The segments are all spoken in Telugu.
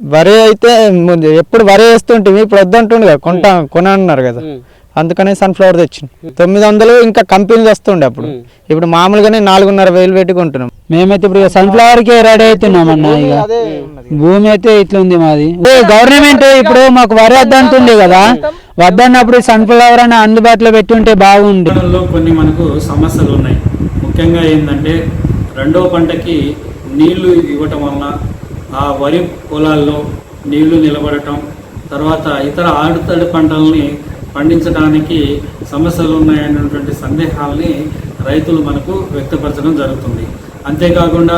వరి అయితే ముందు ఎప్పుడు వరి వేస్తుంటే ఇప్పుడు వద్దంటుండే కదా కొంటా కొన అన్నారు కదా. అందుకనే సన్ఫ్లవర్ తెచ్చింది తొమ్మిది వందలు ఇంకా కంపెనీలు వస్తుండే అప్పుడు. ఇప్పుడు మామూలుగానే నాలుగున్నర వేలు పెట్టి కొంటున్నాం. మేమైతే ఇప్పుడు సన్ఫ్లవర్కి రెడీ అవుతున్నాం అన్న ఇక. భూమి అయితే ఇట్లా ఉంది మాది గవర్నమెంట్ ఇప్పుడు మాకు వరి వద్దంటుంది కదా. వద్దన్నప్పుడు సన్ఫ్లవర్ అని అందుబాటులో పెట్టుంటే బాగుంది పంటల్లో కొన్ని మనకు సమస్యలు ఉన్నాయి. ముఖ్యంగా ఏంటంటే రెండో పంటకి నీళ్ళు ఇవ్వటం వలన ఆ వరి పొలాల్లో నీళ్ళు నిలబడటం తర్వాత ఇతర ఆడుతడి పంటల్ని పండించడానికి సమస్యలు ఉన్నాయనేటువంటి సందేహాల్ని రైతులు మనకు వ్యక్తపరచడం జరుగుతుంది. అంతేకాకుండా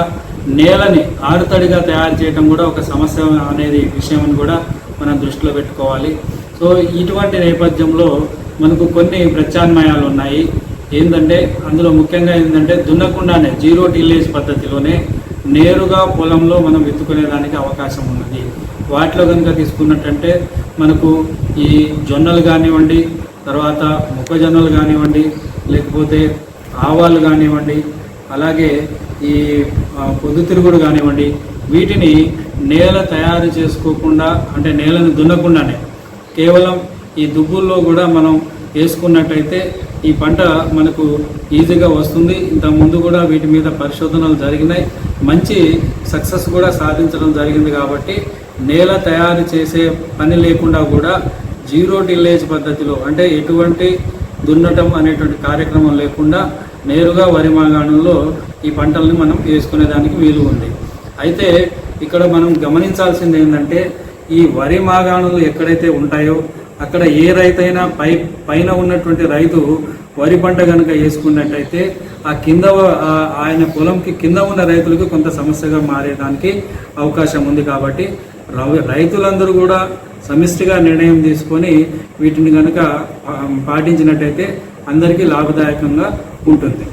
నేలని ఆడుతడిగా తయారు చేయడం కూడా ఒక సమస్య అనేది విషయం కూడా మనం దృష్టిలో పెట్టుకోవాలి. సో ఇటువంటి నేపథ్యంలో మనకు కొన్ని ప్రత్యామ్నాయాలు ఉన్నాయి. ఏంటంటే అందులో ముఖ్యంగా ఏంటంటే దున్నకుండానే జీరో టిల్లేజ్ పద్ధతిలోనే నేరుగా పొలంలో మనం విత్తుకునేదానికి అవకాశం ఉన్నది. వాటిలో కనుక తీసుకున్నట్టంటే మనకు ఈ జొన్నలు కానివ్వండి తర్వాత మొక్కజొన్నలు కానివ్వండి లేకపోతే ఆవాలు కానివ్వండి అలాగే ఈ పొద్దుతిరుగుడు కానివ్వండి వీటిని నేల తయారు చేసుకోకుండా అంటే నేలను దున్నకుండానే కేవలం ఈ దుబ్బుల్లో కూడా మనం వేసుకున్నట్టయితే ఈ పంట మనకు ఈజీగా వస్తుంది. ఇంతకుముందు ముందు కూడా వీటి మీద పరిశోధనలు జరిగినాయి. మంచి సక్సెస్ కూడా సాధించడం జరిగింది కాబట్టి నేల తయారు చేసే పని లేకుండా కూడా జీరో టిల్లేజ్ పద్ధతిలో అంటే ఎటువంటి దున్నటం అనేటువంటి కార్యక్రమం లేకుండా నేరుగా వరి మాగాణంలో ఈ పంటల్ని మనం వేసుకునేదానికి వీలు ఉంది. అయితే ఇక్కడ మనం గమనించాల్సింది ఏంటంటే ఈ వరి మాగాణులు ఎక్కడైతే ఉంటాయో అక్కడ ఏ రైతైనా పై పైన ఉన్నటువంటి రైతు వరి పంట కనుక వేసుకున్నట్టయితే ఆ కింద ఆయన పొలంకి కింద ఉన్న రైతులకు కొంత సమస్యగా మారేదానికి అవకాశం ఉంది కాబట్టి రైతులందరూ కూడా సమిష్టిగా నిర్ణయం తీసుకొని వీటిని కనుక పాటించినట్టయితే అందరికీ లాభదాయకంగా ఉంటుంది.